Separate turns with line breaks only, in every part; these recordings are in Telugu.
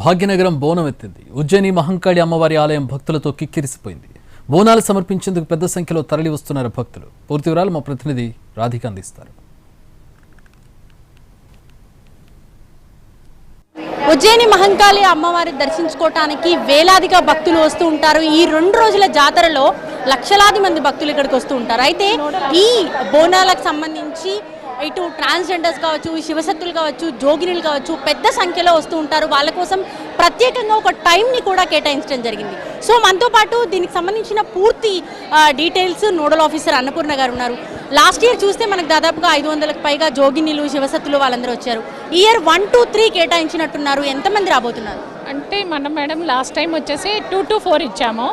భాగ్యనగరం బోనం ఎత్తింది. ఉజ్జయిని మహంకాళి అమ్మవారి ఆలయం భక్తులతో కిక్కిరిసిపోయింది. బోనాలు సమర్పించేందుకు పెద్ద సంఖ్యలో తరలి వస్తున్నారు భక్తులు. పూర్తి వివరాలు మా ప్రతినిధి రాధిక అందిస్తారు.
ఉజ్జయిని మహంకాళి అమ్మవారిని దర్శించుకోవటానికి వేలాదిగా భక్తులు వస్తూ ఉంటారు. ఈ రెండు రోజుల జాతరలో లక్షలాది మంది భక్తులు ఇక్కడికి వస్తూ ఉంటారు. అయితే ఈ బోనాలకు సంబంధించి ఇటు ట్రాన్స్జెండర్స్ కావచ్చు శివశక్తులు కావచ్చు జోగినులు కావచ్చు పెద్ద సంఖ్యలో వస్తూ ఉంటారు. వాళ్ళ కోసం ప్రత్యేకంగా ఒక టైంని కూడా కేటాయించడం జరిగింది. సో మనతో పాటు దీనికి సంబంధించిన పూర్తి డీటెయిల్స్ నోడల్ ఆఫీసర్ అన్నపూర్ణ గారు ఉన్నారు. లాస్ట్ ఇయర్ చూస్తే మనకు దాదాపుగా ఐదు వందలకు పైగా జోగినీలు శివసత్తులు వాళ్ళందరూ వచ్చారు. ఇయర్ వన్ టూ త్రీ కేటాయించినట్టున్నారు. ఎంతమంది రాబోతున్నారు?
అంటే మనం మేడం లాస్ట్ టైం వచ్చేసి టూ టు ఫోర్ ఇచ్చాము.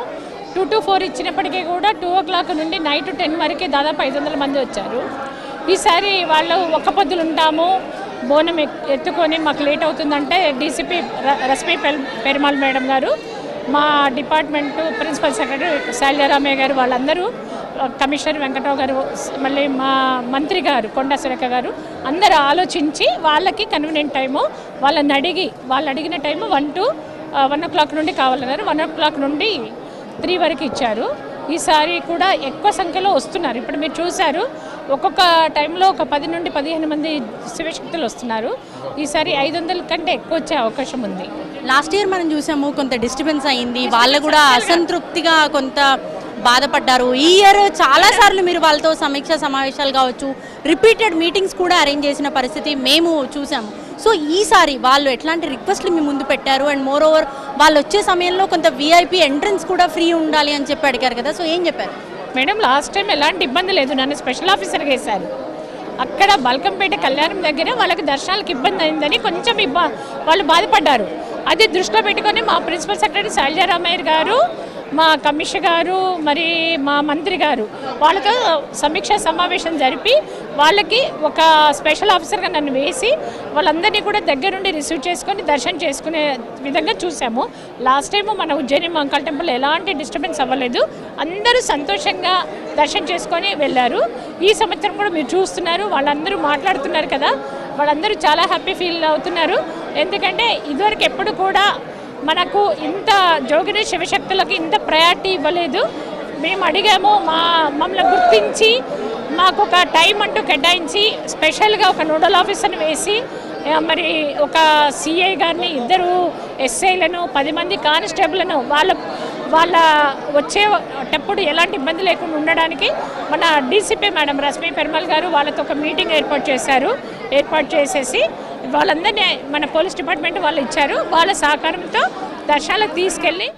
టూ టు ఫోర్ ఇచ్చినప్పటికీ కూడా టూ ఓ క్లాక్ నుండి నైట్ టెన్ వరకు దాదాపు ఐదు వందల మంది వచ్చారు. ఈసారి వాళ్ళు ఒక్క పొద్దులు ఉంటాము. బోనం ఎత్తుకొని మాకు లేట్ అవుతుందంటే డీసీపీ రశ్మి పెల్ పెరుమాల్ మేడం గారు మా డిపార్ట్మెంటు ప్రిన్సిపల్ సెక్రటరీ శైలరామయ్య గారు వాళ్ళందరూ కమిషనర్ వెంకటరావు గారు మళ్ళీ మా మంత్రి గారు కొండా సురేఖ గారు అందరూ ఆలోచించి వాళ్ళకి కన్వీనియంట్ టైము వాళ్ళని అడిగి వాళ్ళు అడిగిన time one to one o'clock నుండి కావాలన్నారు వన్ ఓ క్లాక్ నుండి త్రీ వరకు ఇచ్చారు. ఈసారి కూడా ఎక్కువ సంఖ్యలో వస్తున్నారు. ఇప్పుడు మీరు చూశారు ఒక్కొక్క టైంలో ఒక పది నుండి పదిహేను మంది శివశక్తులు వస్తున్నారు. ఈసారి ఐదు వందల కంటే ఎక్కువ వచ్చే అవకాశం ఉంది.
లాస్ట్ ఇయర్ మనం చూసాము కొంత డిస్టర్బెన్స్ అయింది. వాళ్ళు కూడా అసంతృప్తిగా కొంత బాధపడ్డారు. ఈ ఇయర్ చాలా సార్లు మీరు వాళ్ళతో సమీక్ష సమావేశాలు కావచ్చు రిపీటెడ్ మీటింగ్స్ కూడా అరేంజ్ చేసిన పరిస్థితి మేము చూసాము. సో ఈసారి వాళ్ళు ఎట్లాంటి రిక్వెస్ట్లు మీ ముందు పెట్టారు? అండ్ మోర్ ఓవర్ వాళ్ళు వచ్చే సమయంలో కొంత విఐపి ఎంట్రన్స్ కూడా ఫ్రీ ఉండాలి అని చెప్పి అడిగారు కదా. సో ఏం చెప్పారు?
మేడం లాస్ట్ టైం ఎలాంటి ఇబ్బంది లేదు. నన్ను స్పెషల్ ఆఫీసర్గా వేశారు. అక్కడ బల్కంపేట కళ్యాణం దగ్గర వాళ్ళకి దర్శనాలకు ఇబ్బంది అయిందని కొంచెం ఇబ్బ వాళ్ళు బాధపడ్డారు. అది దృష్టిలో పెట్టుకొని మా ప్రిన్సిపల్ సెక్రటరీ శైలజారామయ్య గారు మా కమిషనర్ గారు మరి మా మంత్రి గారు వాళ్ళతో సమీక్ష సమావేశం జరిపి వాళ్ళకి ఒక స్పెషల్ ఆఫీసర్గా నన్ను వేసి వాళ్ళందరినీ కూడా దగ్గరుండి రిసీవ్ చేసుకొని దర్శనం చేసుకునే విధంగా చూసాము. లాస్ట్ టైం మన ఉజ్జయిని మంకాల్ టెంపుల్ ఎలాంటి డిస్టర్బెన్స్ అవ్వలేదు. అందరూ సంతోషంగా దర్శనం చేసుకొని వెళ్ళారు. ఈ సంవత్సరం కూడా మీరు చూస్తున్నారు వాళ్ళందరూ మాట్లాడుతున్నారు కదా వాళ్ళందరూ చాలా హ్యాపీ ఫీల్ అవుతున్నారు. ఎందుకంటే ఇదివరకు ఎప్పుడు కూడా మనకు ఇంత జోగిని శివశక్తులకు ఇంత ప్రయారిటీ ఇవ్వలేదు. మేము అడిగాము మా మమ్మల్ని గుర్తించి మాకు ఒక టైం అంటూ కేటాయించి స్పెషల్గా ఒక నోడల్ ఆఫీసర్ని వేసి మరి ఒక సిఐ గారిని ఇద్దరు ఎస్ఐలను పది మంది కానిస్టేబుల్ను వాళ్ళ వాళ్ళ వచ్చేటప్పుడు ఎలాంటి ఇబ్బంది లేకుండా ఉండడానికి మన డీసీపీ మేడం రశ్మి పెరుమల్ గారు వాళ్ళతో ఒక మీటింగ్ ఏర్పాటు చేశారు. ఏర్పాటు చేసేసి వాళ్ళందరినీ మన పోలీస్ డిపార్ట్మెంట్ వాళ్ళు ఇచ్చారు వాళ్ళ సహకారంతో దర్శనాలకు తీసుకెళ్ళి